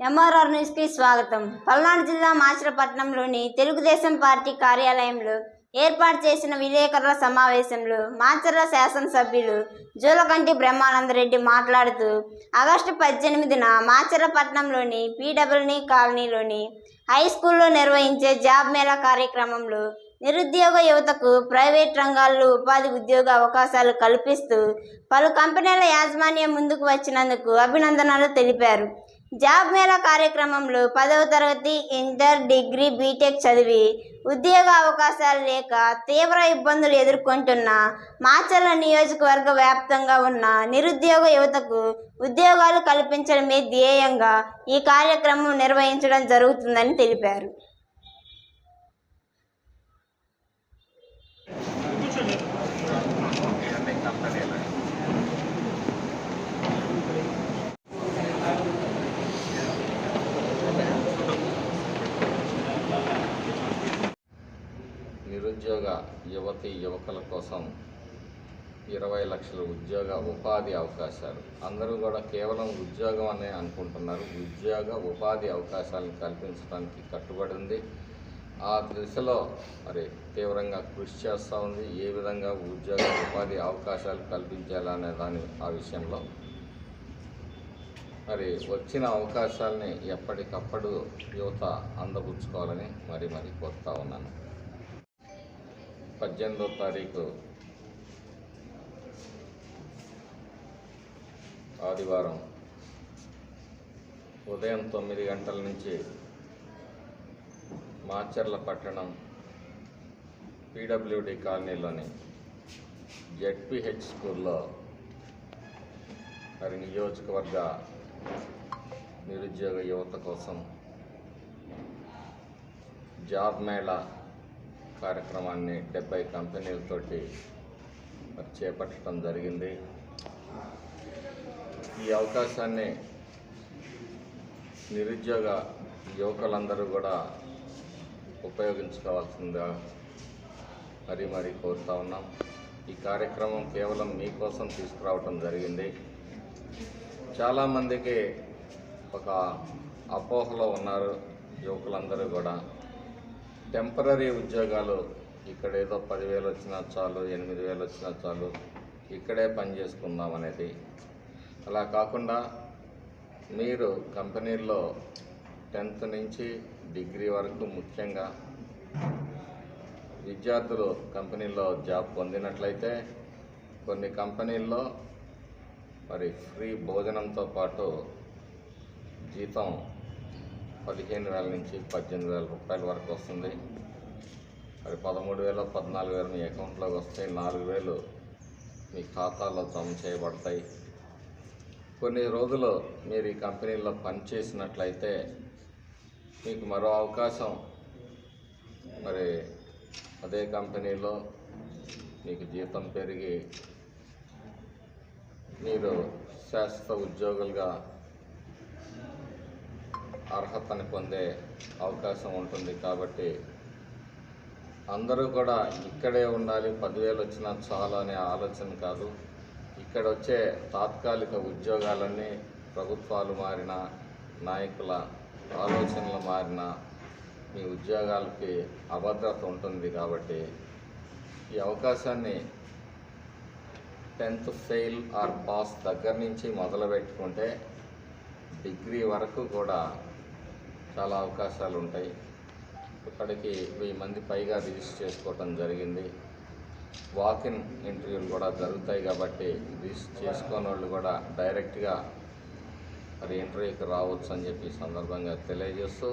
MRR న్యూస్కి స్వాగతం. పల్నాడు జిల్లా మాచిరపట్నంలోని తెలుగుదేశం పార్టీ కార్యాలయంలో ఏర్పాటు చేసిన విలేకరుల సమావేశంలో మాచర్ల శాసనసభ్యులు జూలకంటి బ్రహ్మానందరెడ్డి మాట్లాడుతూ ఆగస్టు పద్దెనిమిదిన మాచర్లపట్నంలోని పీడబ్ల్యూని కాలనీలోని హై స్కూల్లో నిర్వహించే జాబ్ మేళా కార్యక్రమంలో నిరుద్యోగ యువతకు ప్రైవేట్ రంగాల్లో ఉపాధి ఉద్యోగ అవకాశాలు కల్పిస్తూ పలు కంపెనీల యాజమాన్యం ముందుకు వచ్చినందుకు అభినందనలు తెలిపారు. జాబ్ మేళా కార్యక్రమంలో పదవ తరగతి ఇంటర్ డిగ్రీ బీటెక్ చదివి ఉద్యోగ అవకాశాలు లేక తీవ్ర ఇబ్బందులు ఎదుర్కొంటున్న మాచర్ల నియోజకవర్గ వ్యాప్తంగా ఉన్న నిరుద్యోగ యువతకు ఉద్యోగాలు కల్పించడమే ధ్యేయంగా ఈ కార్యక్రమం నిర్వహించడం జరుగుతుందని తెలిపారు. నిరుద్యోగ యువతి యువకుల కోసం ఇరవై లక్షల ఉద్యోగ ఉపాధి అవకాశాలు. అందరూ కూడా కేవలం ఉద్యోగం అనే అనుకుంటున్నారు. ఉద్యోగ ఉపాధి అవకాశాలను కల్పించడానికి కట్టుబడి ఉంది. ఆ దిశలో మరి తీవ్రంగా కృషి చేస్తూ ఉంది. ఏ విధంగా ఉద్యోగ ఉపాధి అవకాశాలు కల్పించాలనే దాని ఆ విషయంలో. మరి వచ్చిన అవకాశాలని ఎప్పటికప్పుడు యువత అందపుచ్చుకోవాలని మరి మరి కోరుతా ఉన్నాను. పద్దెనిమిదో తారీఖు ఆదివారం ఉదయం తొమ్మిది గంటల నుంచి మాచర్ల పట్టణం పీడబ్ల్యూడి కాలనీలోని జెడ్పిహెచ్ స్కూల్లో మరి నియోజకవర్గ నిరుద్యోగ యువత కోసం జాబ్ మేళా కార్యక్రమాన్ని డెబ్బై కంపెనీలతోటి మరి చేపట్టడం జరిగింది. ఈ అవకాశాన్ని నిరుద్యోగ యువకులందరూ కూడా ఉపయోగించుకోవాల్సిందిగా మరి మరి కోరుతా ఉన్నాం. ఈ కార్యక్రమం కేవలం మీకోసం తీసుకురావటం జరిగింది. చాలామందికి ఒక అపోహలో ఉన్నారు. యువకులందరూ కూడా టెంపరీ ఉద్యోగాలు ఇక్కడ ఏదో పదివేలు వచ్చినా చాలు ఎనిమిది వేలు వచ్చినా చాలు ఇక్కడే పని చేసుకుందాం అనేది. అలా కాకుండా మీరు కంపెనీల్లో టెన్త్ నుంచి డిగ్రీ వరకు ముఖ్యంగా విద్యార్థులు కంపెనీల్లో జాబ్ పొందినట్లయితే కొన్ని కంపెనీల్లో మరి ఫ్రీ భోజనంతో పాటు జీతం పదిహేను వేల నుంచి పద్దెనిమిది వేల రూపాయల వరకు వస్తుంది. మరి పదమూడు వేల పద్నాలుగు వేలు మీ అకౌంట్లోకి వస్తే నాలుగు వేలు మీ ఖాతాలో జమ చేయబడతాయి. కొన్ని రోజులు మీరు ఈ కంపెనీలో పనిచేసినట్లయితే మీకు మరో అవకాశం. మరి అదే కంపెనీలో మీకు జీతం పెరిగి మీరు శాశ్వత ఉద్యోగులుగా అర్హతని పొందే అవకాశం ఉంటుంది కాబట్టి అందరూ కూడా ఇక్కడే ఉండాలి పదివేలు వచ్చినా చాలు అనే ఆలోచన కాదు. ఇక్కడ వచ్చే తాత్కాలిక ఉద్యోగాలన్నీ ప్రభుత్వాలు మారిన నాయకుల ఆలోచనలు మారిన మీ ఉద్యోగాలకి అభద్రత ఉంటుంది కాబట్టి ఈ అవకాశాన్ని టెన్త్ ఫెయిల్ ఆర్ పాస్ దగ్గర నుంచి మొదలు పెట్టుకుంటే డిగ్రీ వరకు కూడా చాలా అవకాశాలు ఉంటాయి ఇప్పటికీ వెయ్యి మంది పైగా రిజిస్టర్ చేసుకోవటం జరిగింది. వాకిన్ ఇంటర్వ్యూలు కూడా జరుగుతాయి కాబట్టి రిజిస్టర్ చేసుకోని వాళ్ళు కూడా డైరెక్ట్గా మరి ఇంటర్వ్యూకి రావచ్చు అని చెప్పి సందర్భంగా తెలియజేస్తూ